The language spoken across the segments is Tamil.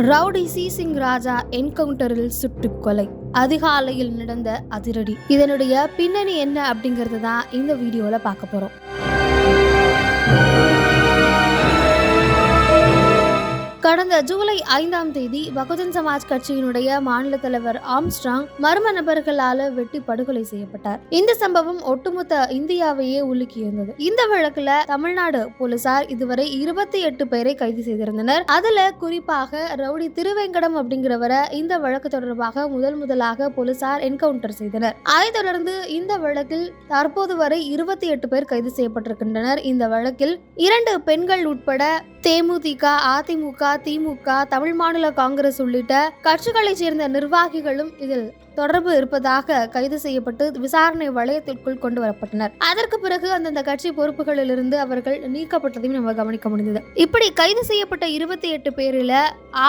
ரவுடி சி சிங் ராஜா என்கவுண்டரில் சுட்டுக் கொலை. அதிகாலையில் நடந்த அதிரடி. இதனுடைய பின்னணி என்ன அப்படிங்கறது தான் இந்த வீடியோல பார்க்க போறோம். கடந்த ஜூலை ஐந்தாம் தேதி பகுஜன் சமாஜ் கட்சியினுடைய மாநில தலைவர் ஆம்ஸ்ட்ராங் மர்ம நபர்களால வெட்டி படுகொலை செய்யப்பட்டார். இந்த சம்பவம் ஒட்டுமொத்த இந்தியாவையே உலுக்கியிருந்தது இந்த வழக்குல தமிழ்நாடு போலீசார் இதுவரை இருபத்தி எட்டு பேரை கைது செய்திருந்தனர். அதுல குறிப்பாக ரவுடி திருவேங்கடம் அப்படிங்கிறவரை இந்த வழக்கு தொடர்பாக முதல் முதலாக போலீசார் என்கவுண்டர் செய்தனர். அதைத் தொடர்ந்து இந்த வழக்கில் தற்போது வரை இருபத்தி எட்டு பேர் கைது செய்யப்பட்டிருக்கின்றனர். இந்த வழக்கில் இரண்டு பெண்கள் உட்பட தேமுதிக அதிமுக திமுக தமிழ் மாநில காங்கிரஸ் உள்ளிட்ட கட்சிகளைச் சேர்ந்த நிர்வாகிகளும் இதில் தொடர்பு இருப்பதாக கைது செய்யப்பட்டு விசாரணை வளையத்திற்குள் கொண்டு வரப்பட்டனர். அதற்கு பிறகு அந்தந்த கட்சி பொறுப்புகளிலிருந்து அவர்கள் நீக்கப்பட்டதையும் நம்ம கவனிக்க முடிந்தது. இப்படி கைது செய்யப்பட்ட இருபத்தி எட்டு பேரில்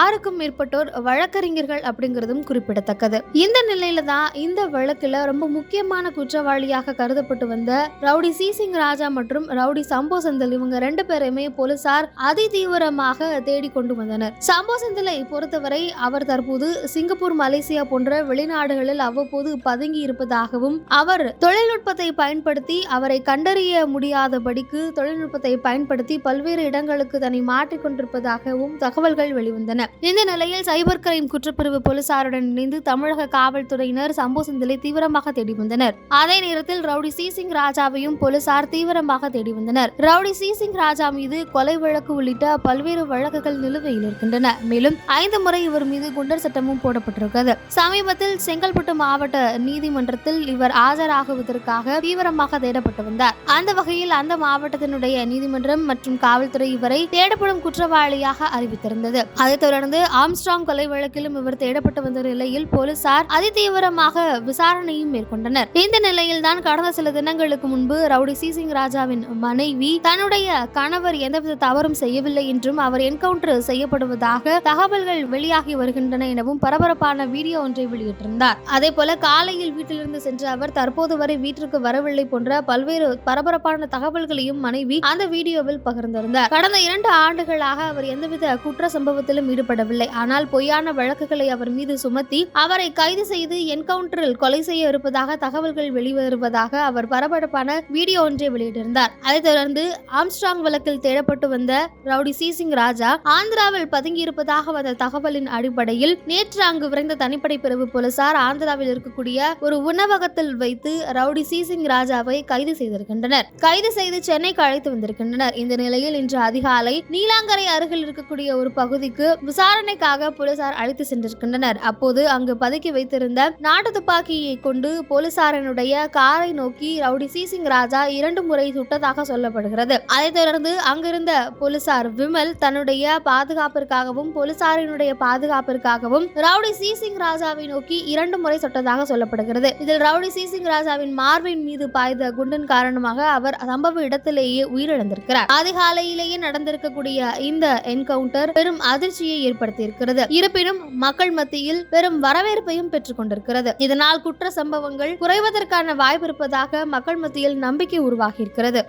ஆறுக்கும் மேற்பட்டோர் வழக்கறிஞர்கள் அப்படிங்கிறதும் குறிப்பிடத்தக்கது. இந்த நிலையில தான் இந்த வழக்கில் ரொம்ப முக்கியமான குற்றவாளியாக கருதப்பட்டு வந்த ரவுடி சி சிங் ராஜா மற்றும் ரவுடி சம்போ செந்தில் இவங்க ரெண்டு பேரையுமே போலீசார் அதி தீவிரமாக தேடி கொண்டு வந்தனர். சம்போ செந்திலை பொறுத்தவரை அவர் தற்போது சிங்கப்பூர் மலேசியா போன்ற வெளிநாடு வெளிநாடுகளில் அவ்வப்போது பதுங்கி இருப்பதாகவும் அவர் தொழில்நுட்பத்தை பயன்படுத்தி அவரை கண்டறிய முடியாதபடிக்கு தொழில்நுட்பத்தை பயன்படுத்தி பல்வேறு இடங்களுக்கு தன்னை மாற்றிக்கொண்டிருப்பதாகவும் தகவல்கள் வெளிவந்தன. இந்த நிலையில் சைபர் கிரைம் குற்றப்பிரிவு போலீசாருடன் இணைந்து தமிழக காவல்துறையினர் சம்போ செந்திலை தீவிரமாக தேடி வந்தனர். அதே நேரத்தில் ரவுடி சி சிங் ராஜாவையும் போலீசார் தீவிரமாக தேடி வந்தனர். ரவுடி சி சிங் ராஜா மீது கொலை வழக்கு உள்ளிட்ட பல்வேறு வழக்குகள் நிலுவையில் இருக்கின்றன. மேலும் ஐந்து முறை இவர் மீது குண்டர் சட்டமும் போடப்பட்டிருக்கிறது. சமீபத்தில் செங்கல்பட்டு மாவட்ட நீதிமன்றத்தில் இவர் ஆஜராகுவதற்காக தீவிரமாக தேடப்பட்டு வந்தார். அந்த வகையில் அந்த மாவட்டத்தினுடைய நீதிமன்றம் மற்றும் காவல்துறை இவரை தேடப்படும் குற்றவாளியாக அறிவித்திருந்தது. அதைத் தொடர்ந்து ஆம்ஸ்ட்ராங் கொலை வழக்கிலும் இவர் தேடப்பட்டு வந்த நிலையில் போலீசார் அதிதீவிரமாக விசாரணையும் மேற்கொண்டனர். இந்த நிலையில் தான் கடந்த சில தினங்களுக்கு முன்பு ரவுடி சி. சிங் ராஜாவின் மனைவி தன்னுடைய கணவர் எந்தவித தவறும் செய்யவில்லை என்றும் அவர் என்கவுண்டர் செய்யப்படுவதாக தகவல்கள் வெளியாகி வருகின்றன எனவும் பரபரப்பான வீடியோ ஒன்றை வெளியிட்டிருந்தார். அதே போல காலையில் வீட்டிலிருந்து சென்ற அவர் தற்போது வரை வீட்டிற்கு வரவில்லை போன்ற பல்வேறு பரபரப்பான தகவல்களையும் மனைவி அந்த வீடியோவில் பகிர்ந்திருந்தார். கடந்த இரண்டு ஆண்டுகளாக அவர் எந்தவித குற்ற சம்பவத்திலும் ஈடுபடவில்லை. ஆனால் பொய்யான வழக்குகளை அவர் மீது சுமத்தி அவரை கைது செய்து என்கவுண்டரில் கொலை செய்ய இருப்பதாக தகவல்கள் வெளிவருவதாக அவர் பரபரப்பான வீடியோ ஒன்றை வெளியிட்டிருந்தார். அதைத் தொடர்ந்து ஆம்ஸ்ட்ராங் வழக்கில் தேடப்பட்டு வந்த ரவுடி சி. சிங் ராஜா ஆந்திராவில் பதுங்கியிருப்பதாக வந்த தகவலின் அடிப்படையில் நேற்று அங்கு விரைந்த தனிப்படை பிரிவு போலீசார் ஆந்திராவில் இருக்கக்கூடிய ஒரு உணவகத்தில் வைத்து ரவுடி சி சிங் ராஜாவை கைது செய்திருக்கின்றனர். கைது செய்து சென்னைக்கு அழைத்து வந்திருக்கின்றனர். இந்த நிலையில் இன்று அதிகாலை நீலாங்கரை அருகில் இருக்கக்கூடிய ஒரு பகுதிக்கு விசாரணைக்காக போலீசார் அழைத்து சென்றிருக்கின்றனர். அப்போது அங்கு பதுக்கி வைத்திருந்த நாட்டு துப்பாக்கியை கொண்டு போலீசாரினுடைய காரை நோக்கி ரவுடி சி சிங் ராஜா இரண்டு முறை சுட்டதாக சொல்லப்படுகிறது. அதைத் தொடர்ந்து அங்கிருந்த போலீசார் விமல் தன்னுடைய பாதுகாப்பிற்காகவும் போலீசாரினுடைய பாதுகாப்பிற்காகவும் ரவுடி சி சிங் ராஜாவை நோக்கி இரண்டு இரண்டு முறை சுட்டதாக சொல்லப்படுகிறது. இதில் ரவுடி சி. சிங் ராஜாவின் மார்பின் மீது பாய்ந்த குண்டின் காரணமாக அவர் சம்பவ இடத்திலேயே உயிரிழந்திருக்கிறார். அதிகாலையிலேயே நடந்திருக்கக்கூடிய இந்த என்கவுண்டர் பெரும் அதிர்ச்சியை ஏற்படுத்தியிருக்கிறது. இருப்பினும் மக்கள் மத்தியில் பெரும் வரவேற்பையும் பெற்றுக் கொண்டிருக்கிறது. இதனால் குற்ற சம்பவங்கள் குறைவதற்கான வாய்ப்பு இருப்பதாக மக்கள் மத்தியில் நம்பிக்கை உருவாகி இருக்கிறது